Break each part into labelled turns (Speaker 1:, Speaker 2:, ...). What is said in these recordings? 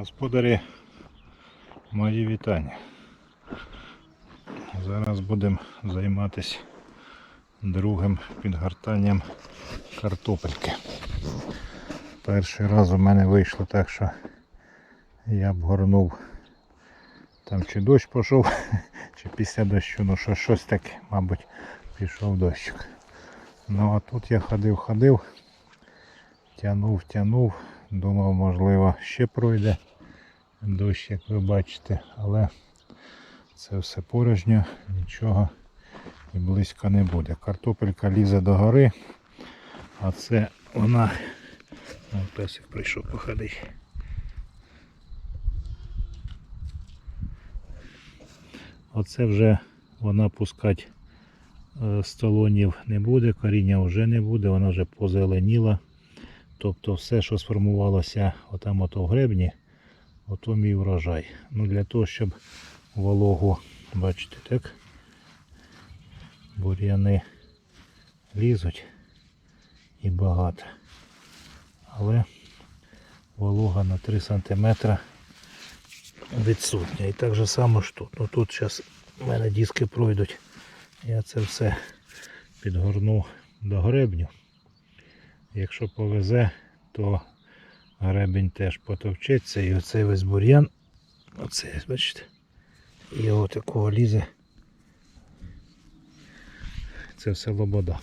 Speaker 1: Господарі, мої вітання. Зараз будемо займатися другим підгортанням картопельки. Перший раз у мене вийшло так, що я обгорнув там чи дощ пішов, чи після дощу, ну що щось таке, мабуть, пішов дощик. Ну а тут я ходив, ходив, тянув, тянув, думав, можливо, ще пройде дощ, як ви бачите, але це все порожньо, нічого і близько не буде. Картопелька лізе до гори, а це вона. Вон песик прийшов походити. Оце вже вона пускати е, столонів не буде, коріння вже не буде, вона вже позеленіла. Тобто все, що сформувалося отам ото в гребні, ото мій врожай. Ну для того, щоб вологу, бачите, так? Бур'яни лізуть і багато. Але волога на 3 см відсутня. І так же само ж тут. Ну тут зараз в мене диски пройдуть. Я це все підгорну до гребню. Якщо повезе, то гребень теж потовчеться і оцей весь бур'ян, оце, бачите, його такого лізе. Це все лобода.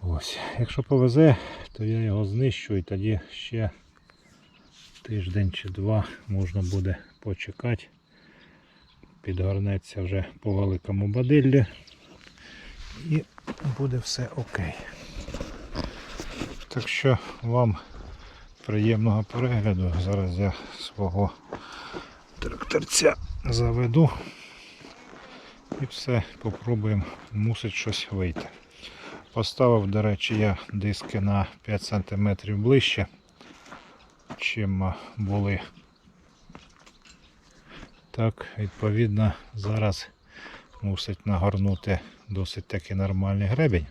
Speaker 1: Ось. Якщо повезе, то я його знищу і тоді ще тиждень чи два можна буде почекати. Підгорнеться вже по великому бадиллі і буде все окей. Так що вам приємного перегляду. Зараз я свого тракторця заведу і все, попробуємо, мусить щось вийти. Поставив, до речі, я диски на 5 см ближче, чим були. Так, відповідно, зараз мусить нагорнути досить таки нормальний гребень.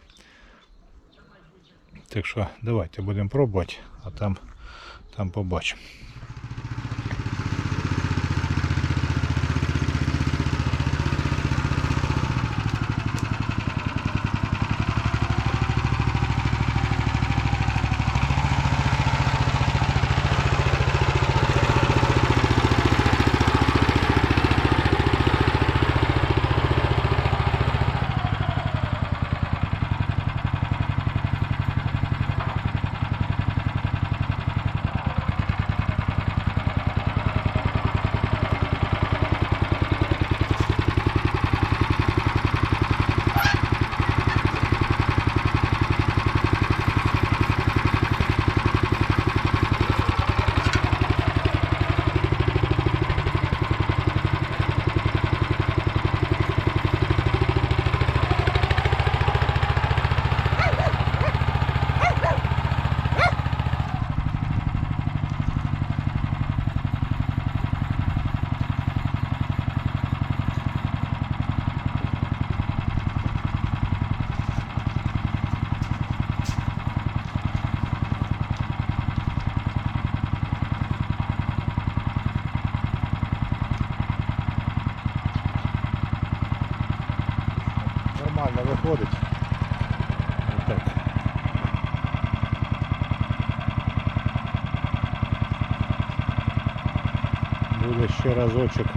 Speaker 1: Так що давайте будемо пробувати, а там, там побачимо. Нормально виходить. Отак. Буде ще разочок.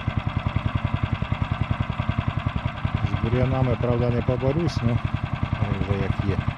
Speaker 1: З бур'янами, правда, не поборюсь, але вже як є.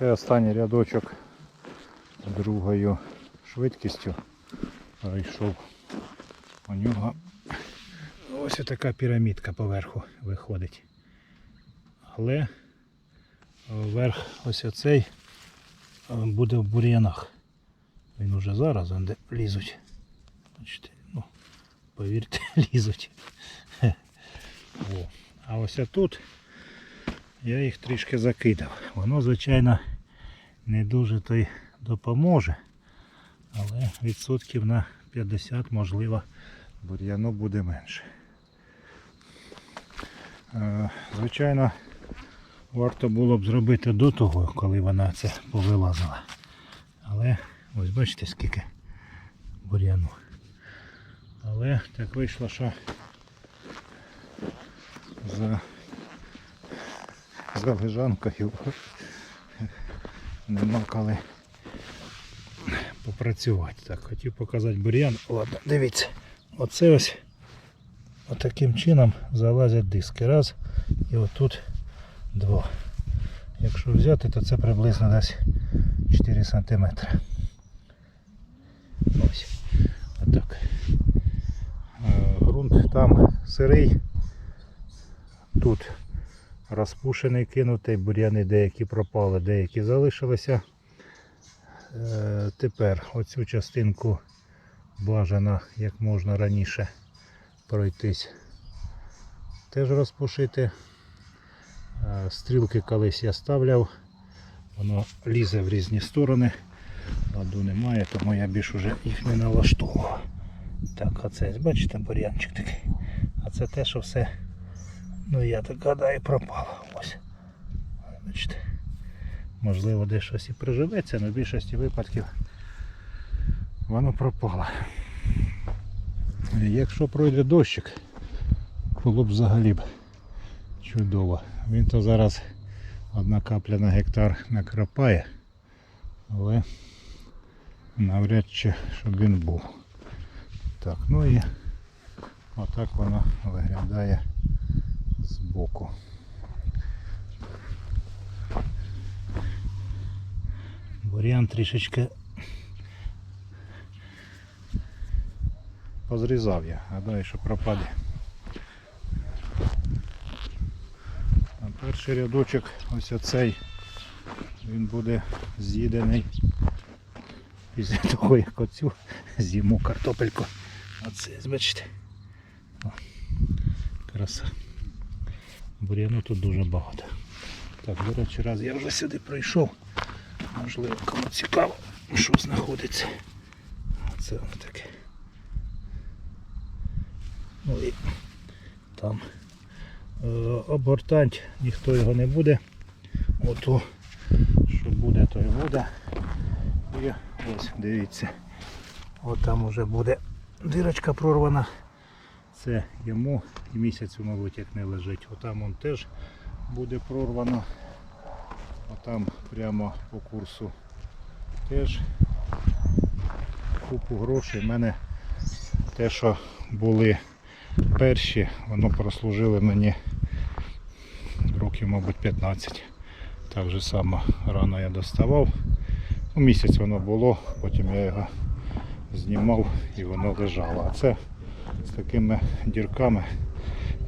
Speaker 1: Це останній рядочок другою швидкістю пройшов. У нього ось така пірамідка поверху виходить. Але верх ось оцей буде в бур'янах. Він уже зараз де лізуть. Ну, повірте, лізуть. О. А ось тут я їх трішки закидав. Воно, звичайно, не дуже то й допоможе. Але відсотків на 50 можливо бур'яну буде менше. Е, Звичайно, варто було б зробити до того, коли вона це повилазила. Але ось бачите скільки бур'яну. Але так вийшло, що за, за лежанкою нема коли попрацювати. Так, хотів показати бур'ян. Ладно, дивіться. Оце ось отаким чином залазять диски. Раз і отут два. Якщо взяти, то це приблизно десь 4 см. Ось. Отак. Е, Грунт там сирий. Тут розпушений кинутий, бур'яни деякі пропали, деякі залишилися. Е, Тепер оцю частинку бажано як можна раніше пройтись. Теж розпушити. Е, Стрілки колись я ставляв, воно лізе в різні сторони. Ладу немає, тому я більш уже їх не налаштовував. Так, а це бачите бур'янчик такий. А це те, що все, ну я так гадаю, пропало. Ось. Бачите. Можливо, де щось і приживеться, але в більшості випадків воно пропало. Якщо пройде дощик, було б взагалі б чудово. Він то зараз одна капля на гектар накрапає, але навряд чи щоб він був. Так, ну і отак воно виглядає збоку. Бур'ян трішечки позрізав я, гадаю, що пропаде. А перший рядочок, ось оцей, він буде з'їдений після того, як оцю з'їму картопельку. Оце, бачите. Краса. Бур'яну тут дуже багато. Так, до речі, раз я вже сюди прийшов. Можливо, кому цікаво, що знаходиться. Це воно таке. Ну і там е, ніхто його не буде. Ото, що буде, то й буде. І ось дивіться. От там вже буде дирочка прорвана. Це йому і місяцю, мабуть, як не лежить. Отам он теж буде прорвано. Отам прямо по курсу теж купу грошей. У мене те, що були перші, воно прослужили мені років, мабуть, 15. Так же само рано я доставав. Ну, місяць воно було, потім я його знімав і воно лежало. А це з такими дірками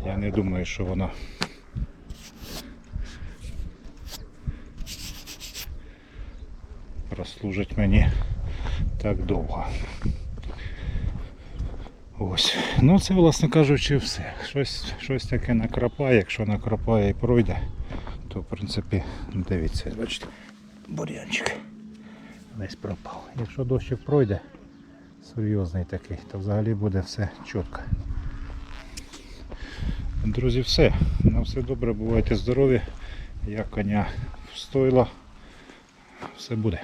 Speaker 1: я не думаю, що воно прослужить мені так довго. Ось. Ну це, власне кажучи, все. Щось, щось таке накрапає, якщо накрапає і пройде, то в принципі дивіться, бачите, бур'янчик весь пропав. Якщо дощик пройде, серйозний такий, то взагалі буде все чітко. Друзі, все. На все добре, бувайте здорові. Я коня встойла. Все буде.